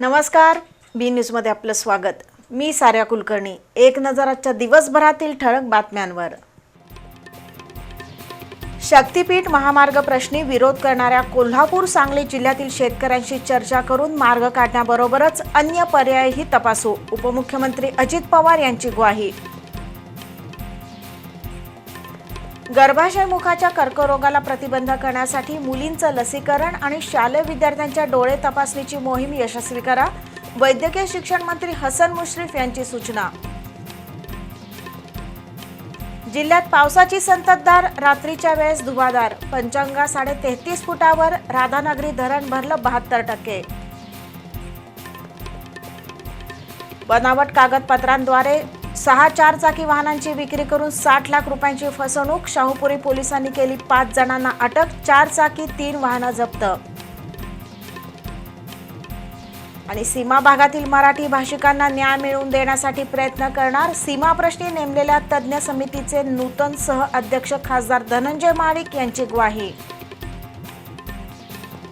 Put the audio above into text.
नमस्कार बी न्यूजमध्ये आपलं स्वागत. मी साऱ्या कुलकर्णी. एक नजराच्या दिवसभरातील ठळक बातम्यांवर. शक्तीपीठ महामार्ग प्रश्नी विरोध करणाऱ्या कोल्हापूर सांगली जिल्ह्यातील शेतकऱ्यांशी चर्चा करून मार्ग काढण्याबरोबरच अन्य पर्यायही तपासू उपमुख्यमंत्री अजित पवार यांची ग्वाही. गर्भाशय मुखाच्या कर्करोगाला प्रतिबंध करण्यासाठी मुलींचं लसीकरण आणि शालेय विद्यार्थ्यांच्या डोळे तपासणीची मोहीम यशस्वी करा. वैद्यकीय शिक्षण मंत्री हसन मुश्रीफ यांची सूचना. जिल्ह्यात पावसाची संततधार रात्रीच्या वेळेस धुवाधार. पंचांगा साडे तेहतीस फुटावर राधानगरी धरण भरलं बहात्तर टक्के. बनावट कागदपत्रांद्वारे सहा चारचाकी वाहनांची विक्री करून साठ लाख रुपयांची फसवणूक. शाहूपुरी पोलिसांनी केली. पाच जणांना अटक. चारचाकी तीन वाहनं जप्त. आणि सीमा भागातील मराठी भाषिकांना न्याय मिळवून देण्यासाठी प्रयत्न करणार. सीमाप्रश्नी नेमलेल्या तज्ज्ञ समितीचे नूतन सह अध्यक्ष खासदार धनंजय माळिक यांची ग्वाही.